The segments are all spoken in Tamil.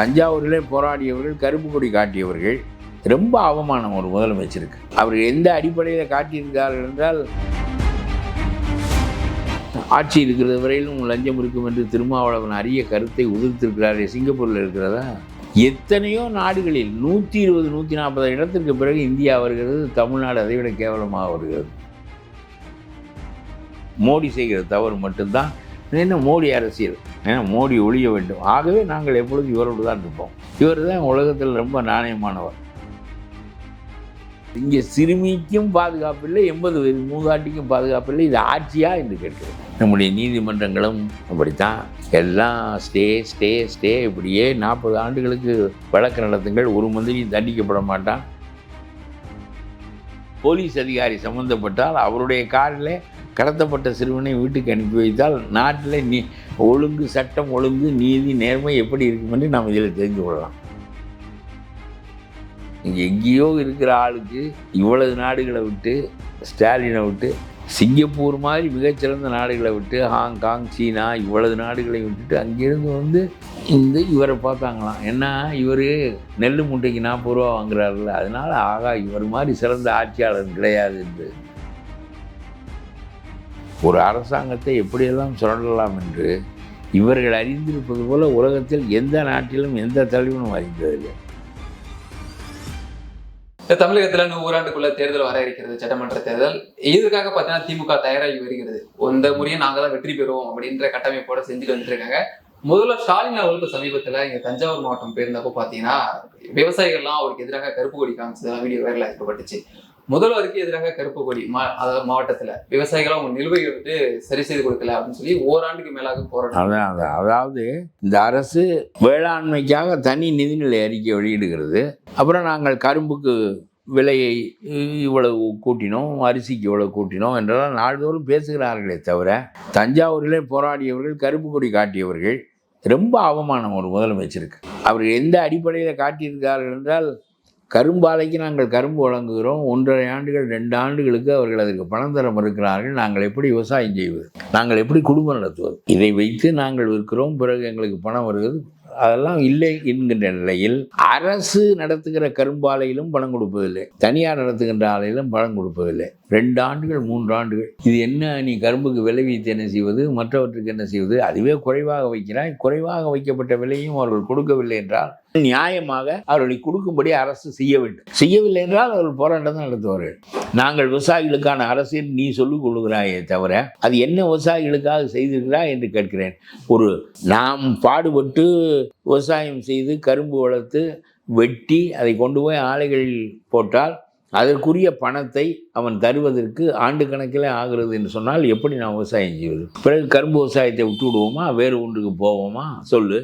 தஞ்சாவூரிலே போராடியவர்கள் கருப்பு கொடி காட்டியவர்கள் ரொம்ப அவமானம் ஒரு முதலமைச்சருக்கு. அவர் எந்த அடிப்படையில் காட்டியிருக்கிறார்கள் என்றால் ஆட்சி இருக்கிறது வரையிலும் லஞ்சம் இருக்கும் என்று திருமாவளவன் அரிய கருத்தை உதிர்த்திருக்கிறாரே சிங்கப்பூரில் இருக்கிறதா? எத்தனையோ நாடுகளில் நூற்றி இருபது நூற்றி நாற்பது இடத்திற்கு பிறகு இந்தியா வருகிறது தமிழ்நாடு அதைவிட கேவலமாக வருகிறது. மோடி செய்கிற தவறு மட்டும்தான். என்ன மோடி அரசியல். ஏன்னா மோடி ஒழிய வேண்டும். ஆகவே நாங்கள் எப்பொழுதும் இவரோடு தான் இருப்போம். இவர் தான் உலகத்தில் ரொம்ப நாணயமானவர். இங்கே சிறுமிக்கும் பாதுகாப்பில்லை எண்பது வயது மூதாட்டிக்கும் பாதுகாப்பில்லை. இது ஆட்சியா என்று கேட்கிறேன். நம்முடைய நீதிமன்றங்களும் அப்படித்தான். எல்லாம் ஸ்டே ஸ்டே ஸ்டே இப்படியே நாற்பது ஆண்டுகளுக்கு வழக்கு நடத்துங்கள். ஒரு மந்திரியும் தண்டிக்கப்பட மாட்டான். போலீஸ் அதிகாரி சம்பந்தப்பட்டால் அவருடைய காரில் கடத்தப்பட்ட சிறுவனை வீட்டுக்கு அனுப்பி வைத்தால் நாட்டில் நீ ஒழுங்கு சட்டம் ஒழுங்கு நீதி நேர்மை எப்படி இருக்கும் என்று நாம் இதில் தெரிந்து கொள்ளலாம். இங்கே எங்கேயோ இருக்கிற ஆளுக்கு இவ்வளவு நாடுகளை விட்டு ஸ்டாலினை விட்டு சிங்கப்பூர் மாதிரி மிகச்சிறந்த நாடுகளை விட்டு ஹாங்காங் சீனா இவ்வளவு நாடுகளை விட்டுட்டு அங்கேருந்து வந்து இந்த இவரை பார்த்தாங்களாம். என்ன இவர் நெல் மூட்டைக்கு நாற்பது ரூபா வாங்குறாருல்ல. அதனால் ஆகா இவர் மாதிரி சிறந்த ஆட்சியாளர் கிடையாது என்று. ஒரு அரசாங்கத்தை எப்படியெல்லாம் சுரண்டலாம் என்று இவர்கள் அறிந்திருப்பது போல உலகத்தில் எந்த நாட்டிலும் எந்த தலைவனும் அறிந்ததில்லை. இந்த நூறாண்டுக்குள்ள தேர்தல் வர இருக்கிறது சட்டமன்ற தேர்தல். இதுக்காக பார்த்தீங்கன்னா திமுக தயாராகி வருகிறது. இந்த முறையை நாங்கள் தான் வெற்றி பெறுவோம் அப்படின்ற கட்டமைப்போட செஞ்சுட்டு வந்துட்டு இருக்காங்க முதல்ல ஸ்டாலின் அவர்களுக்கு சமீபத்தில் இங்கே தஞ்சாவூர் மாவட்டம் போயிருந்தப்போ பார்த்தீங்கன்னா விவசாயிகள்லாம் அவருக்கு எதிராக கருப்பு கொடி காமிச்சதெல்லாம் வீடியோ வைரலாக இருக்கப்பட்டுச்சு. முதல்வருக்கு எதிராக கருப்பு கொடி மா அதாவது மாவட்டத்துல விவசாயிகளும் அவங்க நிலுவையை வந்து சரி செய்து கொடுக்கல அப்படின்னு சொல்லி ஓராண்டுக்கு மேலாக போராட்டம். அதான் அதான். அதாவது இந்த அரசு வேளாண்மைக்காக தனி நிதிநிலை அறிக்கை வெளியிடுகிறது. அப்புறம் நாங்கள் கரும்புக்கு விலையை இவ்வளவு கூட்டினோம் அரிசிக்கு இவ்வளவு கூட்டினோம் என்றெல்லாம் நாள்தோறும் பேசுகிறார்களே தவிர தஞ்சாவூரிலே போராடியவர்கள் கருப்பு கொடி காட்டியவர்கள் ரொம்ப அவமானம் ஒரு முதலமைச்சருக்கு. அவர் எந்த அடிப்படையில் காட்டியிருக்கிறார்கள் என்றால் கரும்பாலைக்கு நாங்கள் கரும்பு வழங்குகிறோம். ஒன்றரை ஆண்டுகள் ரெண்டு ஆண்டுகளுக்கு அவர்கள் அதற்கு பணம் தர மறுக்கிறார்கள். நாங்கள் எப்படி விவசாயம் செய்வது? நாங்கள் எப்படி குடும்பம் நடத்துவது? இதை வைத்து நாங்கள் விற்கிறோம். பிறகு எங்களுக்கு பணம் வருகிறது. அதெல்லாம் இல்லை என்கின்ற நிலையில் அரசு நடத்துகிற கரும்பாலையிலும் பணம் கொடுப்பதில்லை. தனியார் நடத்துகின்ற ஆலையிலும் பணம் கொடுப்பதில்லை. ரெண்டு ஆண்டுகள் மூன்று ஆண்டுகள். இது என்ன? நீ கரும்புக்கு விலை வைத்து என்ன செய்வது? மற்றவற்றுக்கு என்ன செய்வது? அதுவே குறைவாக வைக்கிறாய். குறைவாக வைக்கப்பட்ட விலையும் அவர்கள் கொடுக்கவில்லை என்றால் நியாயமாக அவர்களை கொடுக்கும்படி அரசு செய்ய வேண்டும். செய்யவில்லை என்றால் அவர்கள் போராட்டம் தான் நடத்துவார்கள். நாங்கள் விவசாயிகளுக்கான அரசியல் நீ சொல்லிக் கொள்கிறாயே தவிர அது என்ன விவசாயிகளுக்காக செய்திருக்கிறாய் என்று கேட்கிறேன். ஒரு நாம் பாடுபட்டு விவசாயம் செய்து கரும்பு வளர்த்து வெட்டி அதை கொண்டு போய் ஆலைகளில் போட்டால் அதற்குரிய பணத்தை அவன் தருவதற்கு ஆண்டு கணக்கில் ஆகிறது என்று சொன்னால் எப்படி நான் விவசாயம் செய்வது? பிறகு கரும்பு விவசாயத்தை விட்டு விடுவோமா வேறு ஒன்றுக்கு போவோமா? சொல்லு.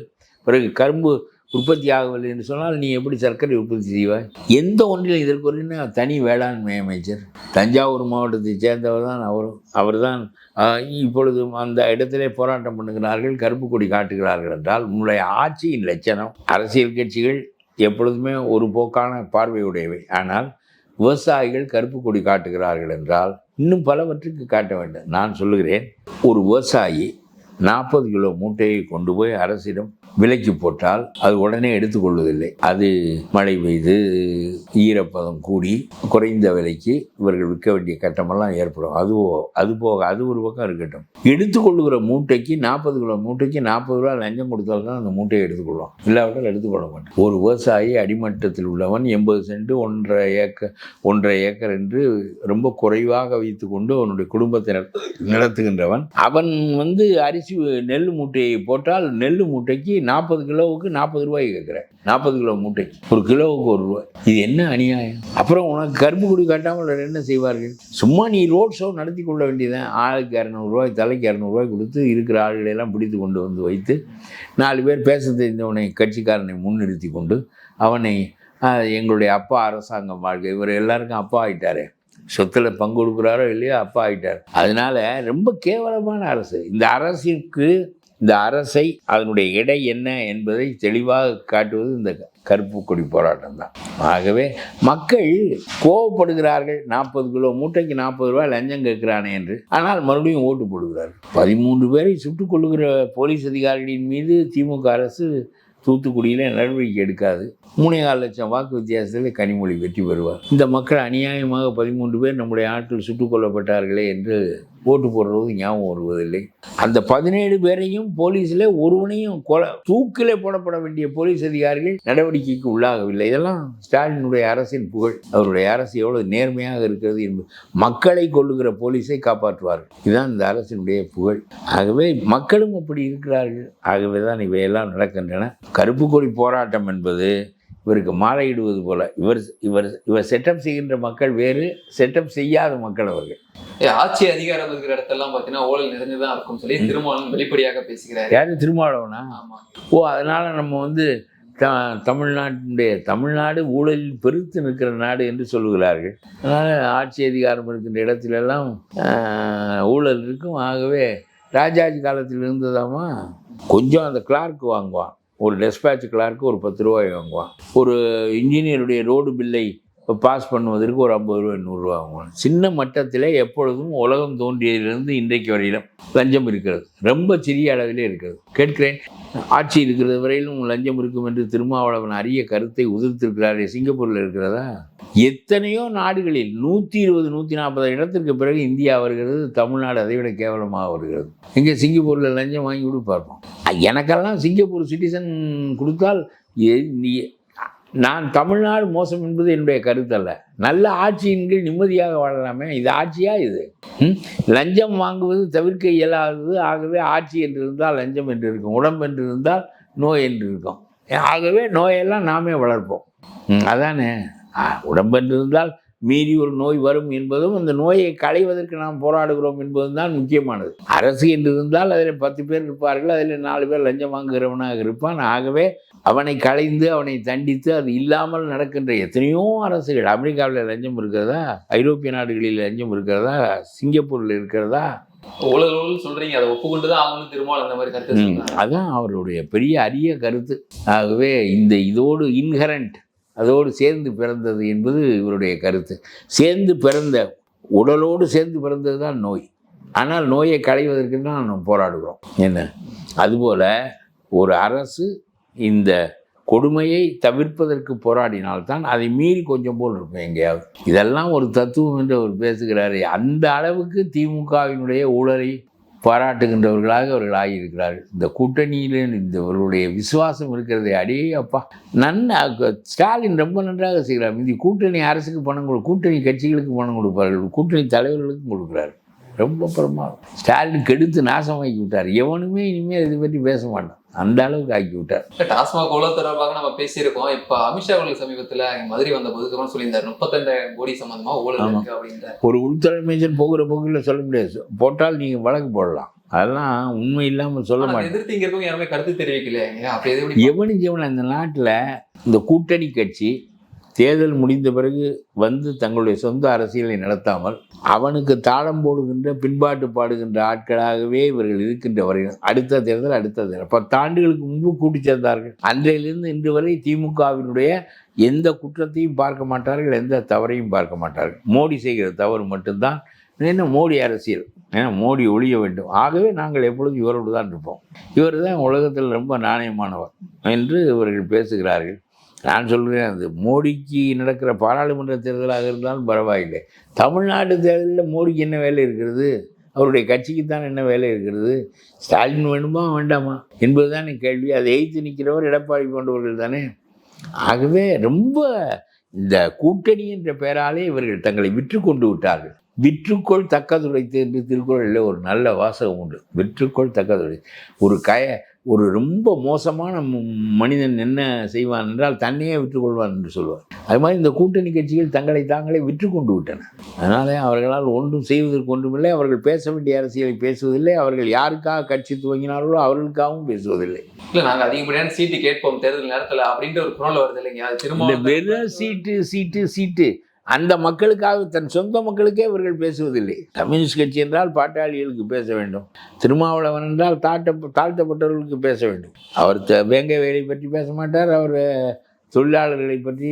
பிறகு கரும்பு உற்பத்தி ஆகவில்லை என்று சொன்னால் நீ எப்படி சர்க்கரை உற்பத்தி செய்வாய்? எந்த ஒன்றில் இதற்கு ஒரு தனி வேளாண்மை அமைச்சர். தஞ்சாவூர் மாவட்டத்தைச் சேர்ந்தவர் தான் அவரும் அவர்தான் தான் இப்பொழுது அந்த இடத்திலே போராட்டம் பண்ணுகிறார்கள் கருப்பு கொடி காட்டுகிறார்கள் என்றால் உங்களுடைய ஆட்சியின் லட்சணம். அரசியல் கட்சிகள் எப்பொழுதுமே ஒரு போக்கான பார்வையுடையவை. ஆனால் விவசாயிகள் கருப்பு கொடி காட்டுகிறார்கள் என்றால் இன்னும் பலவற்றுக்கு காட்ட வேண்டும். நான் சொல்லுகிறேன் ஒரு விவசாயி நாற்பது கிலோ மூட்டையை கொண்டு போய் அரசிடம் விலைக்கு போட்டால் அது உடனே எடுத்துக்கொள்வதில்லை. அது மழை பெய்து ஈரப்பதம் கூடி குறைந்த விலைக்கு இவர்கள் விற்க வேண்டிய கட்டமெல்லாம் ஏற்படும். அது அது போக அது ஒரு பக்கம் இருக்கட்டும். எடுத்துக்கொள்ளுகிற மூட்டைக்கு நாற்பது கிலோ மூட்டைக்கு நாற்பது ரூபா லஞ்சம் கொடுத்தால் தான் அந்த மூட்டையை எடுத்துக்கொள்ளும் இல்லாவிட்டால் எடுத்துக்கொள்ள மாட்டேன் ஒரு விவசாயி அடிமட்டத்தில் உள்ளவன் எண்பது சென்ட் ஒன்றரை ஏக்கர் ஒன்றரை ஏக்கர் என்று ரொம்ப குறைவாக வைத்துக்கொண்டு அவனுடைய குடும்பத்தை நடத்து- நடத்துகின்றவன். அவன் வந்து அரிசி நெல் மூட்டையை போட்டால் நெல் மூட்டைக்கு நாற்பது கிலோவுக்கு நாற்பது ரூபாய் கேட்குறேன். நாற்பது கிலோ மூட்டைக்கு. ஒரு கிலோவுக்கு ஒரு ரூபாய். இது என்ன அநியாயம்? அப்புறம் உனக்கு கரும்பு குடி காட்டாமல் என்ன செய்வார்கள்? சும்மா நீ ரோட் ஷோ நடத்தி கொள்ள வேண்டியதான் ஆளுக்கு இரநூறுவாய் தலைக்கு இரநூறுவாய் கொடுத்து இருக்கிற ஆளுகளை எல்லாம் பிடித்து கொண்டு வந்து வைத்து நாலு பேர் பேச தெரிந்தவனை கட்சிக்காரனை முன்னிறுத்தி கொண்டு அவனை எங்களுடைய அப்பா அரசாங்கம் வாழ்க்கை. இவர் எல்லாருக்கும் அப்பா ஆயிட்டாரே. சொத்தில் பங்கு கொடுக்குறாரோ இல்லையோ அப்பா ஆகிட்டார் அதனால ரொம்ப கேவலமான அரசு. இந்த அரசிற்கு இந்த அரசை அதனுடைய எடை என்ன என்பதை தெளிவாக காட்டுவது இந்த கருப்பு கொடி போராட்டம் தான். ஆகவே மக்கள் கோவப்படுகிறார்கள் நாற்பது கிலோ மூட்டைக்கு நாற்பது ரூபாய் லஞ்சம் கேட்கிறானே என்று. ஆனால் மறுபடியும் ஓட்டு போடுகிறார்கள். பதிமூன்று பேரை சுட்டுக் கொள்ளுகிற போலீஸ் அதிகாரிகளின் மீது திமுக அரசு தூத்துக்குடியில் நடவடிக்கை எடுக்காது. மூணே கால் லட்சம் வாக்கு வித்தியாசத்தில் கனிமொழி வெற்றி பெறுவார். இந்த மக்கள் அநியாயமாக பதிமூன்று பேர் நம்முடைய ஆற்றில் சுட்டுக் கொல்லப்பட்டார்களே என்று ஓட்டு போடுறது ஞாபகம் வருவதில்லை அந்த பதினேழு பேரையும் போலீஸில் ஒருவனையும் கொலை தூக்கிலே போடப்பட வேண்டிய போலீஸ் அதிகாரிகள் நடவடிக்கைக்கு உள்ளாகவில்லை. இதெல்லாம் ஸ்டாலினுடைய அரசின் புகழ். அவருடைய அரசு எவ்வளவு நேர்மையாக இருக்கிறது என்பது மக்களை கொள்ளுகிற போலீஸை காப்பாற்றுவார்கள். இதுதான் இந்த அரசினுடைய புகழ். ஆகவே மக்களும் அப்படி இருக்கிறார்கள். ஆகவே தான் இவையெல்லாம் நடக்கின்றன. கருப்பு கொடி போராட்டம் என்பது இவருக்கு மாலையிடுவது போல. இவர் இவர் இவர் செட்டப் செய்கின்ற மக்கள் வேறு செட்டப் செய்யாத மக்கள் அவர்கள். ஆட்சி அதிகாரம் இருக்கிற இடத்தெல்லாம் பாத்தீங்கன்னா ஊழல் நிறைந்துதான் இருக்கும் சொல்லி திருமாவளவன் வெளிப்படையாக பேசுகிறாரு. யாரு? திருமாவளவனா? ஓ அதனால் நம்ம வந்து த தமிழ்நாட்டினுடைய தமிழ்நாடு ஊழலில் பெருத்து நிற்கிற நாடு என்று சொல்லுகிறார்கள். அதனால் ஆட்சி அதிகாரம் இருக்கின்ற இடத்திலெல்லாம் ஊழல் இருக்கும். ஆகவே ராஜாஜி காலத்தில் இருந்ததாமா? கொஞ்சம் அந்த கிளார்க் வாங்குவான். ஒரு டெஸ்பேட்ச் கிளார்க்கு ஒரு பத்து ரூபாய் வாங்குவான். ஒரு இன்ஜினியருடைய ரோடு பில்லை பாஸ் பண்ணுவதற்கு ஒரு ஐம்பது ரூபாய் நூறுரூவா ஆகும். சின்ன மட்டத்தில் எப்பொழுதும் உலகம் தோன்றியதிலிருந்து இன்றைக்கு வரையிலும் லஞ்சம் இருக்கிறது. ரொம்ப சிறிய அளவிலே இருக்கிறது. கேட்கிறேன் ஆட்சி இருக்கிறது வரையிலும் லஞ்சம் இருக்கும் என்று திருமாவளவன் அரிய கருத்தை உதிர்த்திருக்கிறாரே சிங்கப்பூரில் இருக்கிறதா? எத்தனையோ நாடுகளில் நூற்றி இருபது நூற்றி நாற்பது இடத்திற்கு பிறகு இந்தியா வருகிறது தமிழ்நாடு அதை விட கேவலமாக வருகிறது. இங்கே சிங்கப்பூரில் லஞ்சம் வாங்கி கூட பார்ப்போம். எனக்கெல்லாம் சிங்கப்பூர் சிட்டிசன் கொடுத்தால் நான் தமிழ்நாடு மோசம் என்பது என்னுடைய கருத்தல்ல. நல்ல ஆட்சியின் கீழ் நிம்மதியாக வாழலாமே. இது ஆட்சியா இது? லஞ்சம் வாங்குவது தவிர்க்க இயலாதது. ஆகவே ஆட்சி என்று இருந்தால் லஞ்சம் என்று இருக்கும் உடம்பு என்று இருந்தால் நோய் என்று இருக்கும் ஆகவே நோயெல்லாம் நாமே வளர்ப்போம். அதானே? உடம்பு என்று இருந்தால் மீறி ஒரு நோய் வரும் என்பதும் அந்த நோயை களைவதற்கு நாம் போராடுகிறோம் என்பதும் தான் முக்கியமானது. அரசு என்று இருந்தால் அதில் பத்து பேர் இருப்பார்கள். அதில் நாலு பேர் லஞ்சம் வாங்குகிறவனாக இருப்பான். ஆகவே அவனை களைந்து அவனை தண்டித்து அது இல்லாமல் நடக்கின்ற எத்தனையோ அரசுகள் அமெரிக்காவில் லஞ்சம் இருக்கிறதா? ஐரோப்பிய நாடுகளில் லஞ்சம் இருக்கிறதா? சிங்கப்பூரில் இருக்கிறதா? ஊழல் சொல்றீங்க. அதை ஒப்புக்கொண்டு தான் ஆகணும் திருமாவளவன் அந்த மாதிரி கருத்து அதான் அவருடைய பெரிய அரிய கருத்து. ஆகவே இந்த இதோடு இன்ஹரண்ட் அதோடு சேர்ந்து பிறந்தது என்பது இவருடைய கருத்து. சேர்ந்து பிறந்த உடலோடு சேர்ந்து பிறந்தது தான் நோய். ஆனால் நோயை களைவதற்கு தான் நாம் போராடுகிறோம். என்ன? அதுபோல் ஒரு அரசு இந்த கொடுமையை தவிர்ப்பதற்கு போராடினால்தான் அதை மீறி கொஞ்சம் போல் இருக்கும் எங்கேயாவது. இதெல்லாம் ஒரு தத்துவம் என்று அவர் பேசுகிறாரே. அந்த அளவுக்கு திமுகவினுடைய ஊழலை பாராட்டுகின்றவர்களாக அவர்கள் ஆகியிருக்கிறார்கள். இந்த கூட்டணியில் இந்தவர்களுடைய விசுவாசம் இருக்கிறதே. அடே அப்பா. நன்ன ஸ்டாலின் ரொம்ப நன்றாக செய்கிறார். இந்த கூட்டணி அரசுக்கு பணம் கொடு கூட்டணி கட்சிகளுக்கு பணம் கொடுப்பார்கள். கூட்டணி தலைவர்களுக்கும் கொடுக்குறாரு. ரொம்ப பிரமாதம். ஸ்டாலின் கெடுத்து நாசமாக்கி விட்டார். எவனுமே இனிமேல் இதை பற்றி பேச மாட்டான். அந்த அளவுக்கு ஆக்கி விட்டார் டாஸ்மாக் ஊழல் தொடர்பாக நம்ம பேசியிருக்கோம். இப்ப அமித்ஷா அவர்கள் சமீபத்துல மதுரை வந்த போதுக்கு சொல்லியிருந்தாரு. முப்பத்தஞ்சாயிரம் கோடி சம்பந்தமா ஊழல் அப்படின்ற ஒரு உள்துறை அமைச்சர் போகிற போக்கில் சொல்ல முடியாது. போட்டால் நீங்கள் வழக்கு போடலாம். அதெல்லாம் உண்மை இல்லாமல் சொல்ல மாட்டேன். எதிர்த்து இங்க இருக்கவங்க யாருமே கருத்து தெரிவிக்கலையே. அப்படி எவனுக்கு எவன் அந்த நாட்டில் இந்த கூட்டணி கட்சி தேர்தல் முடிந்த பிறகு வந்து தங்களுடைய சொந்த அரசியலை நடத்தாமல் அவனுக்கு தாளம் போடுகின்ற பின்பாட்டு பாடுகின்ற ஆட்களாகவே இவர்கள் இருக்கின்ற வரையில் அடுத்த தேர்தல் அடுத்த தேர்தல். பத்தாண்டுகளுக்கு முன்பு கூட்டி சேர்ந்தார்கள். அன்றையிலிருந்து இன்று வரை திமுகவினுடைய எந்த குற்றத்தையும் பார்க்க மாட்டார்கள் எந்த தவறையும் பார்க்க மாட்டார்கள். மோடி செய்கிற தவறு மட்டும்தான். என்ன மோடி அரசியல்? ஏன்னா மோடி ஒழிய வேண்டும். ஆகவே நாங்கள் எப்பொழுதும் இவரோடு தான் இருப்போம். இவர் தான் உலகத்தில் ரொம்ப நாணயமானவர் என்று இவர்கள் பேசுகிறார்கள். நான் சொல்கிறேன் அது மோடிக்கு நடக்கிற பாராளுமன்ற தேர்தலாக இருந்தாலும் பரவாயில்லை. தமிழ்நாடு தேர்தலில் மோடிக்கு என்ன வேலை இருக்கிறது? அவருடைய கட்சிக்கு தான் என்ன வேலை இருக்கிறது? ஸ்டாலின் வேணுமா வேண்டாமா? என்பதுதான் என் கேள்வி. அதை எய்த்து நிற்கிறவர் எடப்பாடி போன்றவர்கள் தானே. ஆகவே ரொம்ப இந்த கூட்டணி என்ற பெயராலே இவர்கள் தங்களை விற்று கொண்டு விட்டார்கள். விற்றுக்கொள் தக்கதுடைத்து என்று திருக்குறளில் ஒரு நல்ல வாசகம் உண்டு. விற்றுக்கொள் தக்கதுடை ஒரு கய ஒரு ரொம்ப மோசமான மனிதன் என்ன செய்வான் என்றால் தன்னையே விற்றுக்கொள்வான் என்று சொல்வார். அது மாதிரி இந்த கூட்டணி கட்சிகள் தங்களை தாங்களே விற்று கொண்டு விட்டன. அதனாலே அவர்களால் ஒன்றும் செய்வதற்கு ஒன்றுமில்லை. அவர்கள் பேச வேண்டிய அரசியலை பேசுவதில்லை. அவர்கள் யாருக்காக கட்சி துவங்கினார்களோ அவர்களுக்காகவும் பேசுவதில்லை. இல்ல நாங்க அதிகப்படியான சீட்டு கேட்போம் தேர்தல் நேரத்துல அப்படின்ற ஒரு குரல் வருது இல்லைங்க. வெறும் சீட்டு சீட்டு சீட்டு அந்த மக்களுக்காக தன் சொந்த மக்களுக்கே இவர்கள் பேசுவதில்லை. கம்யூனிஸ்ட் கட்சி என்றால் பாட்டாளிகளுக்கு பேச வேண்டும். திருமாவளவன் என்றால் தாழ்த்த தாழ்த்தப்பட்டவர்களுக்கு பேச வேண்டும். அவர் த- வேங்கை வேலை பற்றி பேச மாட்டார். அவர் தொழிலாளர்களை பற்றி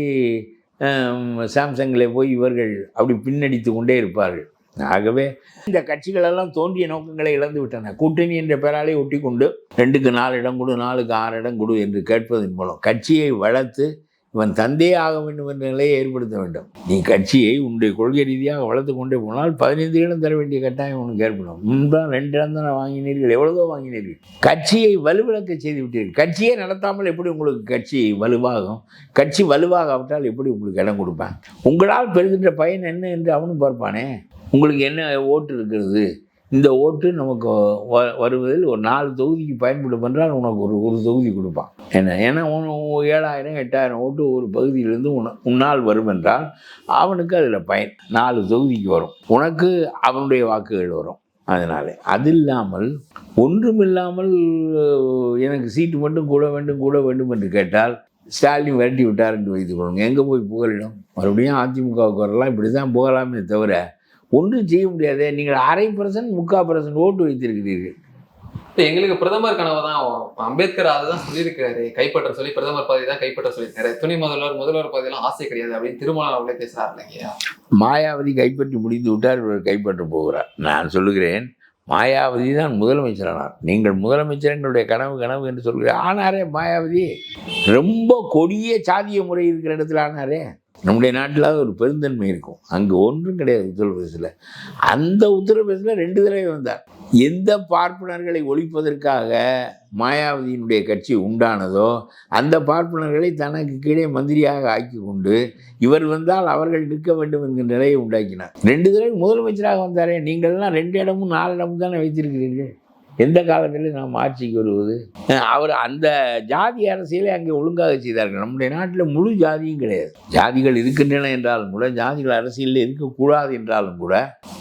சாம்சங்கில் போய் இவர்கள் அப்படி பின்னடித்து கொண்டே இருப்பார்கள். ஆகவே இந்த கட்சிகளெல்லாம் தோன்றிய நோக்கங்களை இழந்து விட்டன. கூட்டணி என்ற பெயராலே ஒட்டி கொண்டு ரெண்டுக்கு நாலு இடம் கொடு நாலுக்கு ஆறு இடம் கொடு என்று கேட்பதன் மூலம் கட்சியை வளர்த்து இவன் தந்தே ஆக வேண்டும் என்ற நிலையை ஏற்படுத்த வேண்டும். நீ கட்சியை உன்னுடைய கொள்கை ரீதியாக வளர்த்து கொண்டே போனால் பதினைந்து இடம் தர வேண்டிய கட்டாயம் உனக்கு ஏற்படும். முன்தான் ரெண்டு இடம் தானே வாங்கினீர்கள் எவ்வளவோ வாங்கினீர்கள். கட்சியை வலுவிழக்க செய்து விட்டீர்கள். கட்சியே நடத்தாமல் எப்படி உங்களுக்கு கட்சி வலுவாகும்? கட்சி வலுவாகாவிட்டால் எப்படி உங்களுக்கு இடம் கொடுப்பேன் உங்களால் பெறுகின்ற பயன் என்ன என்று அவனும் பார்ப்பானே? உங்களுக்கு என்ன ஓட்டு இருக்கிறது? இந்த ஓட்டு நமக்கு வ வருவதில் ஒரு நாலு தொகுதிக்கு பயன்படும் என்றால் உனக்கு ஒரு ஒரு தொகுதி கொடுப்பான். என்ன ஏன்னா உன் ஏழாயிரம் எட்டாயிரம் ஓட்டு ஒரு பகுதியிலேருந்து உன உன்னால் வரும் என்றால் அவனுக்கு அதில் பயன் நாலு தொகுதிக்கு வரும். உனக்கு அவனுடைய வாக்குகள் வரும். அதனால் அது இல்லாமல் ஒன்றுமில்லாமல் எனக்கு சீட்டு மட்டும் கூட வேண்டும் கூட வேண்டும் என்று கேட்டால் ஸ்டாலின் விரட்டி விட்டார் என்று வைத்துக் கொள்ளுங்க எங்கே போய் புகழிடும் மறுபடியும் அதிமுகவுக்கு வரலாம் இப்படி தான் புகழாமே தவிர ஒன்றும் செய்ய முடியாதே. நீங்கள் அரை பர்சன்ட் முக்கால் பர்சன்ட் ஓட்டு வைத்திருக்கிறீர்கள். இப்ப எங்களுக்கு பிரதமர் கனவு தான். அம்பேத்கர் அதுதான் சொல்லியிருக்காரு கைப்பற்ற சொல்லி பிரதமர் பதவி தான் கைப்பற்ற சொல்லியிருக்காரு. துணை முதல்வர் முதல்வர் பதவியெல்லாம் ஆசை கிடையாது அப்படின்னு திருமணம் அவங்களே பேசுறாரு இல்லையா மாயாவதி கைப்பற்றி முடித்து விட்டார் இவர் கைப்பற்ற போகிறார். நான் சொல்லுகிறேன் மாயாவதி தான் முதலமைச்சரானார். நீங்கள் முதலமைச்சர் எங்களுடைய கனவு கனவு என்று சொல்கிறேன் ஆனாரே மாயாவதி ரொம்ப கொடிய சாதிய முறை இருக்கிற இடத்துல ஆனாரே. நம்முடைய நாட்டில் ஒரு பெருந்தன்மை இருக்கும். அங்கே ஒன்றும் கிடையாது உத்தரப்பிரதேசத்தில். அந்த உத்தரப்பிரதேசத்தில் ரெண்டு தடவை வந்தார். எந்த பார்ப்பனர்களை ஒழிப்பதற்காக மாயாவதியினுடைய கட்சி உண்டானதோ அந்த பார்ப்பனர்களை தனக்கு கீழே மந்திரியாக ஆக்கி கொண்டு இவர் வந்தால் அவர்கள் நிற்க வேண்டும் என்கிற நிலையை உண்டாக்கினார். ரெண்டு தடவை முதலமைச்சராக வந்தாரே நீங்கள்லாம் ரெண்டு இடமும் நாலு இடமும் தானே வைத்திருக்கிறீர்கள்? எந்த காலத்திலும் நாம் ஆட்சிக்கு வருவது? அவர் அந்த ஜாதி அரசியலை அங்கே ஒழுங்காக செய்தார்கள். நம்முடைய நாட்டில் முழு ஜாதியும் கிடையாது. ஜாதிகள் இருக்கின்றன என்றாலும் கூட ஜாதிகள் அரசியலில் இருக்கக்கூடாது என்றாலும் கூட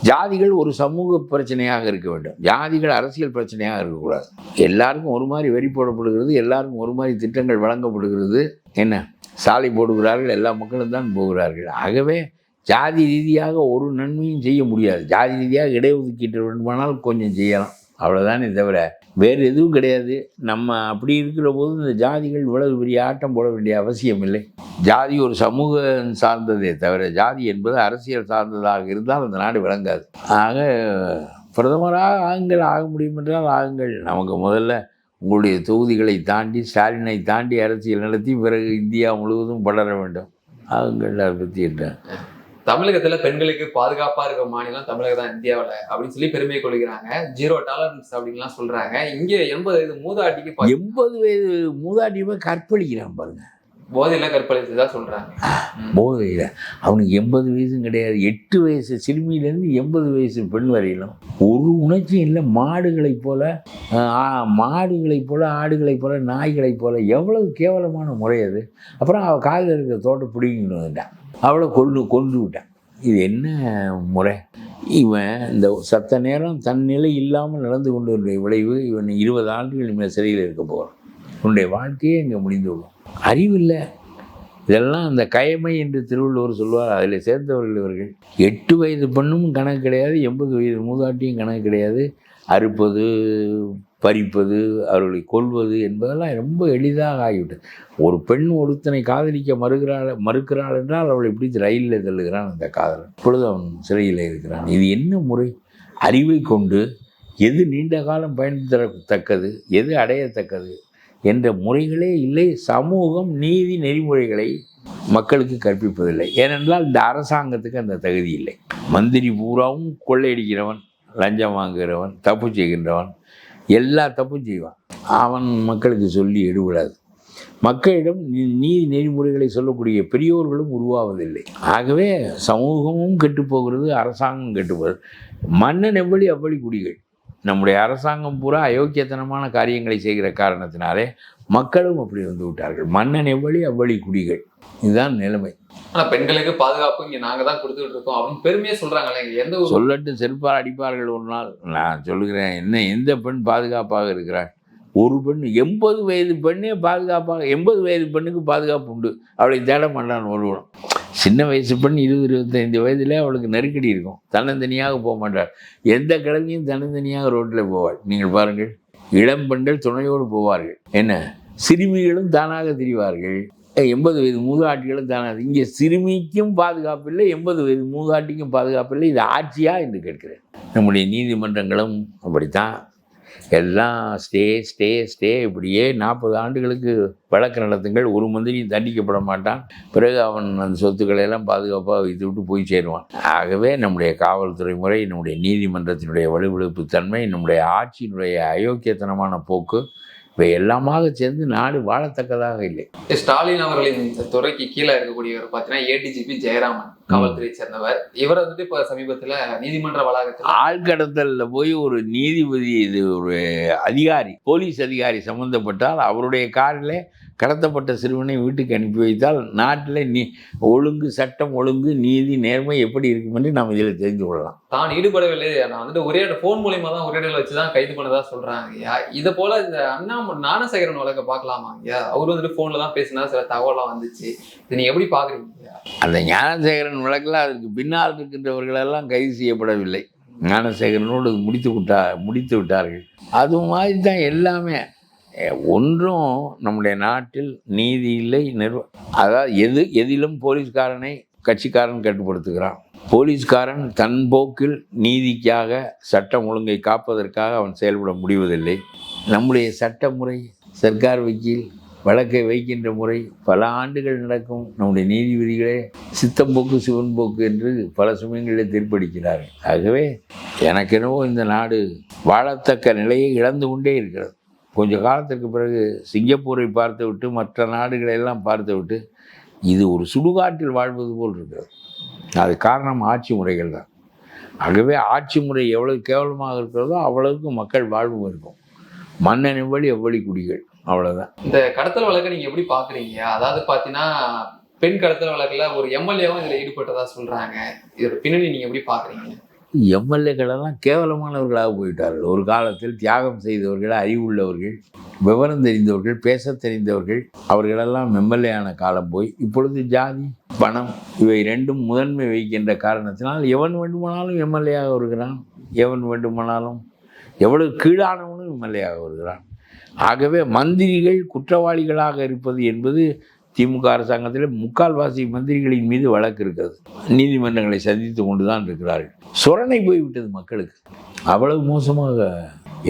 ஜாதிகள் ஒரு சமூக பிரச்சனையாக இருக்க வேண்டும். ஜாதிகள் அரசியல் பிரச்சனையாக இருக்கக்கூடாது. எல்லாருக்கும் ஒரு மாதிரி வரி போடப்படுகிறது எல்லாருக்கும் ஒரு மாதிரி திட்டங்கள் வழங்கப்படுகிறது. என்ன? சாலை போடுகிறார்கள் எல்லா மக்களும் தான் போகிறார்கள். ஆகவே ஜாதி ரீதியாக ஒரு நன்மையும் செய்ய முடியாது. ஜாதி ரீதியாக இடஒதுக்கீட்டு வேண்டுமானால் கொஞ்சம் செய்யலாம். அவ்வளோதானே தவிர வேறு எதுவும் கிடையாது. நம்ம அப்படி இருக்கிற போது இந்த ஜாதிகள் இவ்வளவு பெரிய ஆட்டம் போட வேண்டிய அவசியம் இல்லை. ஜாதி ஒரு சமூகம் சார்ந்ததே தவிர ஜாதி என்பது அரசியல் சார்ந்ததாக இருந்தால் அந்த நாடு விளங்காது. ஆக பிரதமராக ஆகுங்கள் ஆக முடியும் என்றால் ஆகுங்கள் நமக்கு முதல்ல உங்களுடைய தொகுதிகளை தாண்டி ஸ்டாலினை தாண்டி அரசியல் நடத்தி பிறகு இந்தியா முழுவதும் படர வேண்டும். ஆகுங்கள் அதை பற்றி என்ன? தமிழகத்துல பெண்களுக்கு பாதுகாப்பா இருக்க மாநிலம் தமிழகம் தான் இந்தியாவுல அப்படின்னு சொல்லி பெருமை கொள்கிறாங்க. ஜீரோ டாலரன்ஸ் அப்படின்லாம் சொல்றாங்க. இங்க எண்பது வயது மூதாட்டிக்கு எண்பது வயது மூதாட்டியமாக கற்பழிக்கிறான் பாருங்க. போதையில கற்பழிச்சதா சொல்றாங்க. ம். போதையில். அவனுக்கு எண்பது வயசும் கிடையாது. எட்டு வயசு சிறுமியிலேருந்து எண்பது வயசு பெண் வரையிலும். ஒரு உணர்ச்சியும் இல்லை. மாடுகளைப் போல மாடுகளைப் போல ஆடுகளைப் போல நாய்களைப் போல எவ்வளவு கேவலமான முறை அது. அப்புறம் அவள் காலில் இருக்கிற தோட்டை பிடிங்கிட்டு வந்துட்டான். அவளை கொண்டு கொண்டு விட்டான். இது என்ன முறை? இவன் இந்த சத்த நேரம் தன் நிலை இல்லாமல் நடந்து கொண்டு விளைவு இவன் இருபது ஆண்டுகள் மேல் சிறையில் இருக்க போகிறான் உன்னுடைய வாழ்க்கையே இங்கே முடிந்துவிடும் அறிவில்லை இதெல்லாம் அந்த கயமை என்று திருவள்ளுவர் சொல்வார். அதில் சேர்ந்தவர்கள் இவர்கள். எட்டு வயது பெண்ணும் கணக்கு கிடையாது எண்பது வயது மூதாட்டியும் கணக்கு கிடையாது. அறுப்பது பறிப்பது அவர்களை கொல்வது என்பதெல்லாம் ரொம்ப எளிதாக ஆகிவிட்டது. ஒரு பெண் ஒருத்தனை காதலிக்க மறுக்கிறாள் மறுக்கிறாள் என்றால் அவளை பிடித்து ரயிலில் தள்ளுகிறான் அந்த காதலன்? இப்பொழுது அவன் சிறையில் இருக்கிறான். இது என்ன முறை? அறிவை கொண்டு எது நீண்ட காலம் பயன்படுத்தத்தக்கது எது அடையத்தக்கது என்ற முறைகளே இல்லை. சமூகம் நீதி நெறிமுறைகளை மக்களுக்கு கற்பிப்பதில்லை. ஏனென்றால் இந்த அரசாங்கத்துக்கு அந்த தகுதி இல்லை. மந்திரி பூராவும் கொள்ளையடிக்கிறவன் லஞ்சம் வாங்குகிறவன் தப்பு செய்கின்றவன் எல்லா தப்பும் செய்வான். அவன் மக்களுக்கு சொல்லி எடுவிடாது மக்களிடம் நீதி நெறிமுறைகளை சொல்லக்கூடிய பெரியோர்களும் உருவாவதில்லை. ஆகவே சமூகமும் கெட்டுப்போகிறது அரசாங்கம் கெட்டுப்போகிறது. மன்னன் எவ்வளி அவ்வளி குடிகள். நம்முடைய அரசாங்கம் பூரா அயோக்கியத்தனமான காரியங்களை செய்கிற காரணத்தினாலே மக்களும் அப்படி வந்து விட்டார்கள். மன்னன் எவ்வளி அவ்வளி குடிகள். இதுதான் நிலைமை. ஆனா பெண்களுக்கு பாதுகாப்பு இங்க நாங்க தான் கொடுத்துட்டு இருக்கோம் அப்படின்னு பெருமையா சொல்றாங்கல்ல இங்க எந்த ஒரு சொல்லட்டும் செருப்பால் அடிப்பார்கள் ஒரு நாள். நான் சொல்லுகிறேன் என்ன எந்த பெண் பாதுகாப்பாக இருக்கிறாள்? ஒரு பெண் எண்பது வயது பெண்ணே பாதுகாப்பாக எண்பது வயது பெண்ணுக்கு பாதுகாப்பு உண்டு. அவளை தேட மாட்டான் ஒருவனும். சின்ன வயசு பெண் இருபது இருபத்தைந்து வயதிலே அவளுக்கு நெருக்கடி இருக்கும். தன்னந்தனியாக போக மாட்டாள். எந்த கிழமையும் தன்னந்தனியாக ரோட்டில் போவாள். நீங்கள் பாருங்கள் இளம் பெண்கள் துணையோடு போவார்கள். என்ன? சிறுமிகளும் தானாக திரிவார்கள். எண்பது வயது மூதாட்டிகளும் தானே இங்கே சிறுமிக்கும் பாதுகாப்பு இல்லை எண்பது வயது மூதாட்டிக்கும் பாதுகாப்பு இல்லை. இது ஆட்சியா என்று கேட்கிறேன். நம்முடைய நீதிமன்றங்களும் அப்படித்தான். எல்லாம் ஸ்டே ஸ்டே ஸ்டே. இப்படியே நாற்பது ஆண்டுகளுக்கு வழக்கு நடத்துங்கள். ஒரு மந்திரியும் தண்டிக்கப்பட மாட்டான். பிறகு அவன் அந்த சொத்துக்களை எல்லாம் பாதுகாப்பாக வைத்து விட்டு போய் சேருவான். ஆகவே நம்முடைய காவல்துறை முறை நம்முடைய நீதிமன்றத்தினுடைய வலுவிழப்பு தன்மை நம்முடைய ஆட்சியினுடைய அயோக்கியத்தனமான போக்கு இவை எல்லாமாக சேர்ந்து நாடு வாழத்தக்கதாக இல்லை. ஸ்டாலின் அவர்களின் துறைக்கு கீழே இருக்கக்கூடியவர் பார்த்தீங்கன்னா ஏடிஜிபி ஜெயராமன் காவல்துறையை சேர்ந்தவர். இவர் வந்துட்டு இப்போ சமீபத்துல நீதிமன்ற வளாகத்தில் ஆழ்கடத்தலில் போய் ஒரு நீதிபதி இது ஒரு அதிகாரி போலீஸ் அதிகாரி சம்பந்தப்பட்டால் அவருடைய காரில் கடத்தப்பட்ட சிறுவனை வீட்டுக்கு அனுப்பி வைத்தால் நாட்டில் நீ ஒழுங்கு சட்டம் ஒழுங்கு நீதி நேர்மை எப்படி இருக்கும் என்று நாம் இதில் தெரிந்து கொள்ளலாம். தான் ஈடுபடவில்லை. நான் வந்துட்டு ஒரே ஃபோன் மூலியமா தான் ஒரே இடத்துல வச்சு தான் கைது பண்ணதா சொல்றாங்க. ஐயா இதை போல இந்த அண்ணா ஞானசேகரன் வழக்க பார்க்கலாமா ஐயா? அவர் வந்துட்டு போன்ல தான் பேசினா சில தகவலாம் வந்துச்சு. இதை நீங்க எப்படி பாக்குறீங்க ஐயா? அந்த ஞானசேகரன் வழக்கில் அதற்கு பின்னால் இருக்கின்றவர்களெல்லாம் கைது செய்யப்படவில்லை. ஞானசேகரனோடு முடித்து விட்டா முடித்து விட்டார்கள். அது மாதிரி தான் எல்லாமே. ஒன்றும் நம்முடைய நாட்டில் நீதி இல்லை நிர்வ அதாவது எது எதிலும் போலீஸ்காரனை கட்சிக்காரன் கட்டுப்படுத்துகிறான். போலீஸ்காரன் தன் போக்கில் நீதிக்காக சட்டம் ஒழுங்கை காப்பதற்காக அவன் செயல்பட முடிவதில்லை. நம்முடைய சட்ட முறை சர்க்கார் வக்கீல் வழக்கை வைக்கின்ற முறை பல ஆண்டுகள் நடக்கும். நம்முடைய நீதிபதிகளே சித்தம்போக்கு சிவன் போக்கு என்று பல சமயங்களில் தீர்ப்பளிக்கிறார்கள். ஆகவே எனக்கெனவோ இந்த நாடு வாழத்தக்க நிலையை இழந்து கொண்டே இருக்கிறது. கொஞ்ச காலத்திற்கு பிறகு சிங்கப்பூரை பார்த்து விட்டு மற்ற நாடுகளையெல்லாம் பார்த்து விட்டு இது ஒரு சுடுகாட்டில் வாழ்வது போல் இருக்கிறது. அது காரணம் ஆட்சி முறைகள் தான். ஆகவே ஆட்சி முறை எவ்வளவு கேவலமாக இருக்கிறதோ அவ்வளவுக்கு மக்கள் வாழ்வும் இருக்கும். மன்னன் எவ்வளி எவ்வளி குடிகள். அவ்வளோதான் இந்த கடத்தல் வழக்கை நீங்கள் எப்படி பார்க்குறீங்க அதாவது பார்த்தீங்கன்னா பெண் கடத்தல் வழக்கில் ஒரு எம்எல்ஏவும் இதில் ஈடுபட்டதாக சொல்கிறாங்க இதோட பின்னணி நீங்கள் எப்படி பார்க்குறீங்க எம்எல்ஏக்களெல்லாம் கேவலமானவர்களாக போயிட்டார்கள். ஒரு காலத்தில் தியாகம் செய்தவர்கள் அறிவுள்ளவர்கள் விவரம் தெரிந்தவர்கள் பேச தெரிந்தவர்கள் அவர்களெல்லாம் எம்எல்ஏ ஆன காலம் போய் இப்பொழுது ஜாதி பணம் இவை ரெண்டும் முதன்மை வைக்கின்ற காரணத்தினால் எவன் வேண்டுமானாலும் எம்எல்ஏயாக வருகிறான் எவன் வேண்டுமானாலும் எவ்வளவு கீழானவனும் எம்எல்ஏயாக வருகிறான். ஆகவே மந்திரிகள் குற்றவாளிகளாக இருப்பது என்பது திமுக அரசாங்கத்தில் முக்கால்வாசி மந்திரிகளின் மீது வழக்கு இருக்கிறது. நீதிமன்றங்களை சந்தித்து கொண்டு தான் இருக்கிறார்கள். சுரணை போய்விட்டது மக்களுக்கு. அவ்வளவு மோசமாக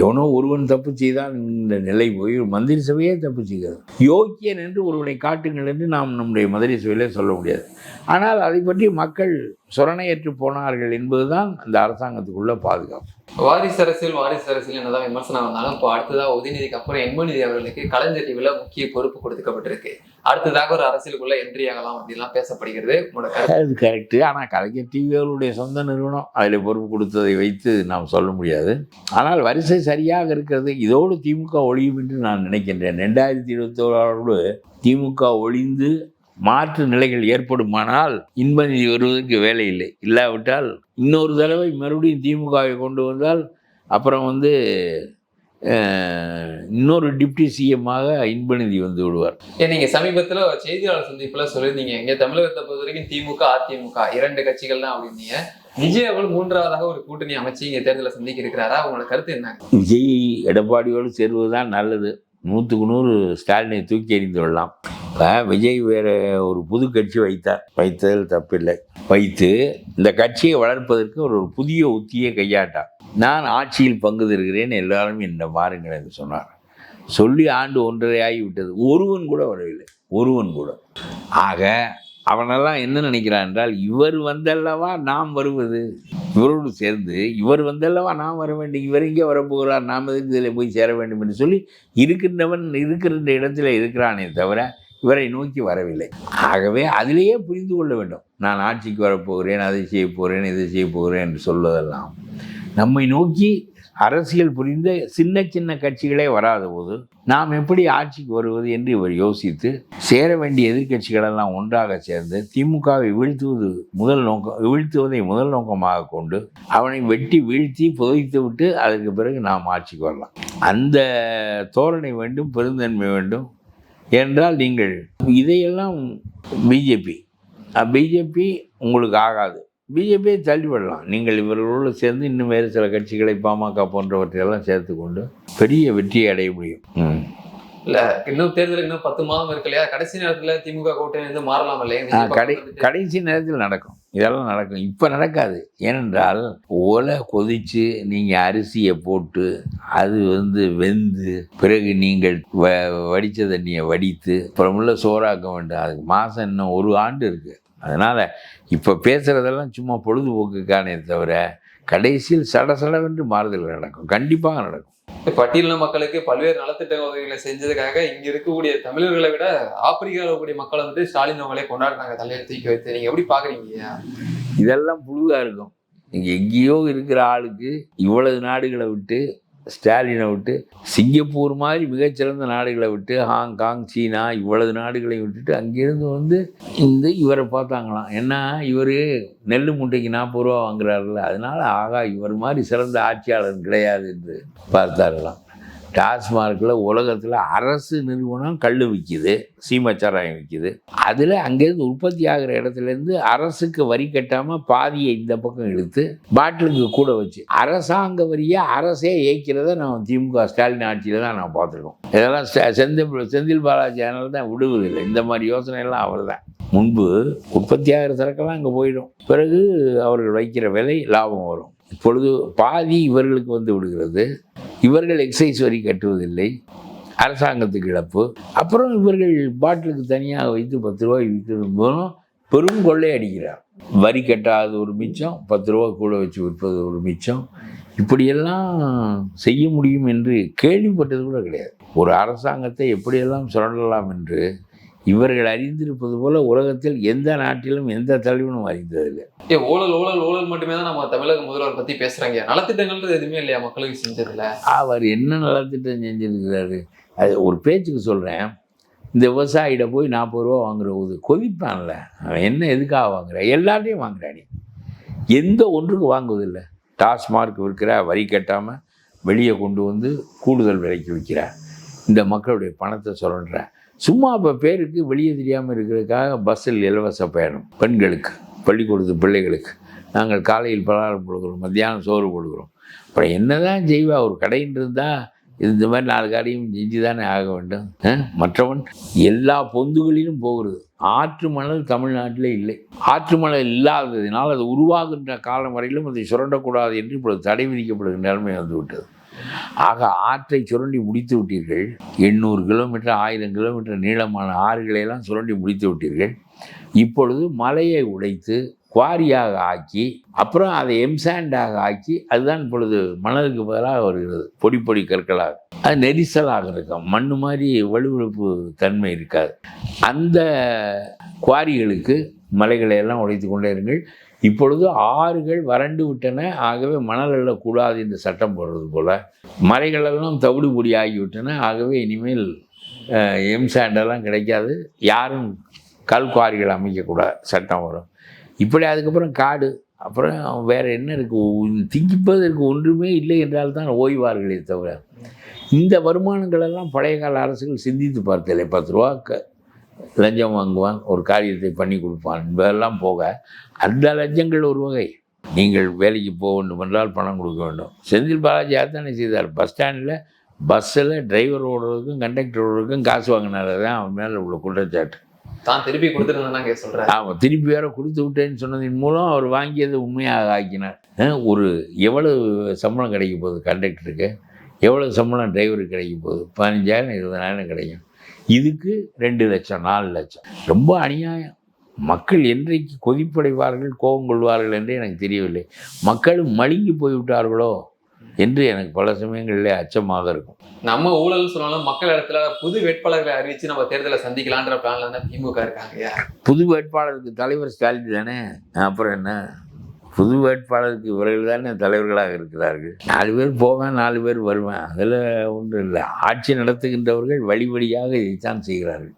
எவனோ ஒருவன் தப்பு செய்தான் இந்த நிலை போய் மந்திரி சபையே தப்பு செய்கிறது. யோக்கியன் என்று ஒருவனை காட்டுங்கள் என்று நாம் நம்முடைய மந்திரி சபையிலே சொல்ல முடியாது. ஆனால் அதை பற்றி மக்கள் சுரணையற்று போனார்கள் என்பதுதான் அந்த அரசாங்கத்துக்குள்ள பாதுகாப்பு. வாரிசு அரசியல் வாரிசு அரசியல் என்னதான் விமர்சனம் வந்தாலும் இப்போ அடுத்ததா உதயநிதிக்கு அப்புறம் எண்மநிதி அவர்களுக்கு கலைஞர் முக்கிய பொறுப்பு கொடுக்கப்பட்டிருக்கு. அடுத்ததாக ஒரு அரசியலுக்குள்ள என்ட்ரி ஆகலாம் அப்படிலாம் பேசப்படுகிறது. அது கரெக்டு ஆனால் கலைஞர் டிவி அவருடைய சொந்த நிறுவனம் அதில் பொறுப்பு கொடுத்ததை வைத்து நாம் சொல்ல முடியாது. ஆனால் வரிசை சரியாக இருக்கிறது. இதோடு திமுக ஒழியும் என்று நான் நினைக்கின்றேன். ரெண்டாயிரத்தி இருபத்தோரோடு திமுக ஒழிந்து மாற்று நிலைகள் ஏற்படுமானால் இன்ப நிதி வருவதற்கு வேலை இல்லை. இல்லாவிட்டால் இன்னொரு தடவை மறுபடியும் திமுகவை கொண்டு வந்தால் அப்புறம் வந்து இன்னொரு டிப்டி சிஎம்மாக இன்பநிதி வந்து விடுவார். ஏன் நீங்க சமீபத்துல செய்தியாளர் சந்திப்புல சொல்லியிருந்தீங்க. இங்க தமிழகத்தை பொறுத்த வரைக்கும் திமுக அதிமுக இரண்டு கட்சிகள் தான் அப்படின்னீங்க. விஜய் அவர்கள் மூன்றாவதாக ஒரு கூட்டணி அமைச்சு இங்க தேர்தலை சந்திக்க இருக்கிறாரா? உங்களோட கருத்து என்ன? விஜய் எடப்பாடியோடு சேருவது தான் நல்லது. நூற்றுக்கு நூறு ஸ்டாலினை தூக்கி எறிந்து விடலாம். இப்போ விஜய் வேறு ஒரு புது கட்சி வைத்தார். வைத்ததில் தப்பில்லை. வைத்து இந்த கட்சியை வளர்ப்பதற்கு ஒரு ஒரு புதிய உத்தியை கையாட்டார் நான் ஆட்சியில் பங்கு தருகிறேன் எல்லாரும் என்னை மாறுங்கள் என்று சொன்னார். சொல்லி ஆண்டு ஒன்றரை ஆகிவிட்டது. ஒருவன் கூட வரவில்லை. ஒருவன் கூட. ஆக அவனெல்லாம் என்ன நினைக்கிறான் என்றால் இவர் வந்தல்லவா நாம் வருவது? இவரோடு சேர்ந்து இவர் வந்தல்லவா நாம் வர வேண்டும்? இவர் இங்கே வரப்போகிறார்? நாம் எதுக்கு இதில் போய் சேர வேண்டும் என்று சொல்லி இருக்கின்றவன் இருக்கிற இடத்துல இருக்கிறானே தவிர இவரை நோக்கி வரவில்லை. ஆகவே அதிலேயே புரிந்து கொள்ள வேண்டும். நான் ஆட்சிக்கு வரப்போகிறேன் அதை செய்ய போகிறேன் இதை செய்ய போகிறேன் என்று சொல்வதெல்லாம். நம்மை நோக்கி அரசியல் புரிந்த சின்ன சின்ன கட்சிகளே வராத போது நாம் எப்படி ஆட்சிக்கு வருவது என்று இவர் யோசித்து சேர வேண்டிய எதிர்க்கட்சிகளெல்லாம் ஒன்றாக சேர்ந்து திமுகவை வீழ்த்துவது முதல் நோக்கம் வீழ்த்துவதை முதல் நோக்கமாக கொண்டு அவனை வெட்டி வீழ்த்தி புதைத்து விட்டு அதற்கு பிறகு நாம் ஆட்சிக்கு வரலாம். அந்த தோரணை வேண்டும் பெருந்தன்மை வேண்டும். என்றால் நீங்கள் இதையெல்லாம் பிஜேபி பிஜேபி உங்களுக்கு ஆகாது. பிஜேபியை தள்ளிவிடலாம். நீங்கள் இவர்களோடு சேர்ந்து இன்னும் வேறு சில கட்சிகளை பாமக போன்றவற்றையெல்லாம் சேர்த்து கொண்டு பெரிய வெற்றியை அடைய முடியும். இல்ல இன்னும் தேர்தலுக்கு இன்னும் பத்து மாதம் இருக்கு இல்லையா? கடைசி நேரத்துல திமுக கூட்டணி வந்து மாறலாம் இல்லையா? கடை. கடைசி நேரத்தில் நடக்கும். இதெல்லாம் நடக்கும். இப்போ நடக்காது. ஏனென்றால் ஓலை கொதித்து நீங்கள் அரிசியை போட்டு அது வந்து வெந்து பிறகு நீங்கள் வ வடித்த தண்ணியை வடித்து அப்புறமுள்ள சோறாக்க வேண்டும். அதுக்கு மாதம் இன்னும் ஒரு ஆண்டு இருக்குது அதனால் இப்போ பேசுகிறதெல்லாம் சும்மா பொழுதுபோக்குக்கானே தவிர கடைசியில் சடசடவென்று மாறுதல் நடக்கும். கண்டிப்பாக நடக்கும். பட்டியலின மக்களுக்கு பல்வேறு நலத்திட்ட உதவிகளை செஞ்சதுக்காக இங்க இருக்கக்கூடிய தமிழர்களை விட ஆப்பிரிக்காவில் இருக்கக்கூடிய மக்களை வந்துட்டு ஸ்டாலின் அவங்களே கொண்டாடுறாங்க. தலையில தூக்கி வைத்து. நீங்க எப்படி பாக்குறீங்க? இதெல்லாம் புழுவா இருக்கும். இங்க எங்கேயோ இருக்கிற ஆளுக்கு இவ்வளவு நாடுகளை விட்டு ஸ்டாலினை விட்டு சிங்கப்பூர் மாதிரி மிகச்சிறந்த நாடுகளை விட்டு ஹாங்காங் சீனா இவ்வளவு நாடுகளை விட்டுட்டு அங்கேருந்து வந்து இந்த இவரை பார்த்தாங்களாம். என்ன இவர் நெல் மூட்டைக்கு நாற்பது ரூபா வாங்குறாருல்ல. அதனால ஆகா இவர் மாதிரி சிறந்த ஆட்சியாளர் கிடையாது என்று பார்த்தார்களாம். டாஸ்மார்க்கில் உலகத்தில் அரசு நிறுவனம் கல் விற்கிது சீமச்சாராயம் விற்கிது. அதில் அங்கேருந்து உற்பத்தி ஆகிற இடத்துலேருந்து அரசுக்கு வரி கட்டாமல் பாதியை இந்த பக்கம் இழுத்து பாட்டிலுக்கு கூட வச்சு அரசாங்க வரியை அரசே ஏய்க்கிறத நம்ம திமுக ஸ்டாலின் ஆட்சியில் தான் நான் பார்த்துருக்கோம். இதெல்லாம் செந்தில் செந்தில் பாலாஜி அதனால தான் விடுவதில்லை. இந்த மாதிரி யோசனையெல்லாம் அவர் தான். முன்பு உற்பத்தி ஆகிற சரக்கெல்லாம் அங்கே போயிடும். பிறகு அவர்கள் வைக்கிற விலை லாபம் வரும். இப்பொழுது பாதி இவர்களுக்கு வந்து விடுகிறது. இவர்கள் எக்ஸைஸ் வரி கட்டுவதில்லை அரசாங்கத்துக்கு இழப்பு. அப்புறம் இவர்கள் பாட்டிலுக்கு தனியாக வைத்து பத்து ரூபாய் விற்கிறது மூலம் பெரும் கொள்ளை அடிக்கிறார். வரி கட்டாத ஒரு மிச்சம் பத்து ரூபா கூட வச்சு விற்பது ஒரு மிச்சம். இப்படியெல்லாம் செய்ய முடியும் என்று கேள்விப்பட்டது கூட கிடையாது. ஒரு அரசாங்கத்தை எப்படியெல்லாம் சுரண்டலாம் என்று இவர்கள் அறிந்திருப்பது போல உலகத்தில் எந்த நாட்டிலும் எந்த தலைவனும் அறிந்ததில்லை. ஏ ஊழல் ஊழல் ஊழல் மட்டுமே தான் நம்ம தமிழக முதல்வர் பத்தி பேசுறாங்க. நலத்திட்டங்கள்ன்றது எதுவுமே இல்லையா மக்களுக்கு செஞ்சதுல? அவர் என்ன நலத்திட்டம் செஞ்சிருக்கிறாரு? அது ஒரு பேச்சுக்கு சொல்கிறேன் இந்த விவசாயிகிட்ட போய் நாற்பது ரூபா வாங்குற போது கொதிப்பான்ல. அவன் என்ன எதுக்காக வாங்குறான் எல்லாத்தையும் வாங்குறானே எந்த ஒன்றுக்கு வாங்குவதில்லை. டாஸ்மார்க் விற்கிற வரி கட்டாமல் வெளியே கொண்டு வந்து கூடுதல் விலைக்கு விற்கிற இந்த மக்களுடைய பணத்தை சுரண்டுற சும்மா இப்போ பேருக்கு வெளியே தெரியாமல் இருக்கிறதுக்காக பஸ்ஸில் இலவச பயணம். பெண்களுக்கு பள்ளிக்கூடத்து பிள்ளைகளுக்கு. நாங்கள் காலையில் பலகாரம் கொடுக்குறோம் மத்தியானம் சோறு கொடுக்குறோம். அப்புறம் என்னதான் செய்வா ஒரு கடைன்னு இருந்தால் இந்த மாதிரி நாலு காரியம் செஞ்சு தானே ஆக வேண்டும். மற்றவன் எல்லா பொந்துகளிலும் போகிறது. ஆற்று மணல் தமிழ்நாட்டில் இல்லை. ஆற்று மணல் இல்லாததினால் அது உருவாகின்ற காலம் வரையிலும் அதை சுரண்டக்கூடாது என்று இப்பொழுது தடை விதிக்கப்படுகிற நிலைமை வந்துவிட்டது. ஆக ஆற்றை சுரண்டி முடித்து விட்டீர்கள். எண்ணூறு கிலோமீட்டர் ஆயிரம் கிலோமீட்டர் நீளமான ஆறுகளை எல்லாம் சுரண்டி முடித்து விட்டீர்கள். இப்பொழுது மலையை உடைத்து குவாரியாக ஆக்கி அப்புறம் அதை எம்சாண்டாக ஆக்கி அதுதான் இப்பொழுது மணலுக்கு பதிலாக வருகிறது பொடி பொடி கற்களாக. அது நெரிசலாக இருக்கும் மண் மாதிரி வலுவழுப்பு தன்மை இருக்காது. அந்த குவாரிகளுக்கு மலைகளை எல்லாம் உடைத்து கொண்டே இருங்கள். இப்பொழுது ஆறுகள் வறண்டு விட்டன. ஆகவே மணல் அள்ளக்கூடாது என்று சட்டம் போடுறது போல். மலைகளெல்லாம் தவிடு பொடி ஆகிவிட்டன ஆகவே இனிமேல் எம் சாண்டெல்லாம் கிடைக்காது. யாரும் கல் குவாரிகள் அமைக்கக்கூடாது சட்டம் வரும். இப்படி அதுக்கப்புறம் காடு அப்புறம் வேறு என்ன இருக்குது திங்கிப்பதற்கு ஒன்றுமே இல்லை என்றால் தான் ஓய்வார்களே தவிர. இந்த வருமானங்களெல்லாம் பழைய கால அரசுகள் சிந்தித்து பார்த்ததில்லை. பத்து ரூபா க லஞ்சம் வாங்குவான் ஒரு காரியத்தை பண்ணி கொடுப்பான். இதெல்லாம் போக அந்த லஞ்சங்கள் ஒரு வகை. நீங்கள் வேலைக்கு போக வேண்டும் என்றால் பணம் கொடுக்க வேண்டும். செந்தில் பாலாஜி தானே செய்தார்? பஸ் ஸ்டாண்டில் பஸ்ஸில் டிரைவர் ஓடுறதுக்கும் கண்டக்டர் ஓடுறதுக்கும் காசு வாங்கினாரு. தான் அவன் மேலே உள்ள குற்றச்சாட்டு. தான் திருப்பி கொடுத்துருந்தேன் சொல்றேன். ஆமாம் திருப்பி வேற கொடுத்து விட்டேன்னு சொன்னதின் மூலம் அவர் வாங்கியது உண்மையாக ஆக்கினார். ஒரு எவ்வளவு சம்பளம் கிடைக்க போகுது கண்டக்டருக்கு எவ்வளவு சம்பளம் டிரைவருக்கு கிடைக்க போகுது? பதினஞ்சாயிரம் இருபதாயிரம் கிடைக்கும். இதுக்கு ரெண்டு லட்சம் நாலு லட்சம். ரொம்ப அநியாயம். மக்கள் என்றைக்கு கொதிப்படைவார்கள் கோபம் கொள்வார்கள் என்று எனக்கு தெரியவில்லை. மக்களும் மழுங்கி போய்விட்டார்களோ என்று எனக்கு பல சமயங்களிலே அச்சமாக இருக்கும். நம்ம ஊழல் சொன்னாலும் மக்கள் இடத்துல புது வேட்பாளர்களை அறிவிச்சு நம்ம தேர்தலை சந்திக்கலான்ற பிளான்ல தான் திமுக இருக்காங்க. புது வேட்பாளருக்கு தலைவர் ஸ்டாலின் தானே? அப்புறம் என்ன? புது வேட்பாளருக்கு இவர்கள் தானே தலைவர்களாக இருக்கிறார்கள். நாலு பேர் போவேன் நாலு பேர் வருவேன். அதில் ஒன்றும் இல்லை. ஆட்சி நடத்துகின்றவர்கள் வழி வழியாக இதைத்தான் செய்கிறார்கள்.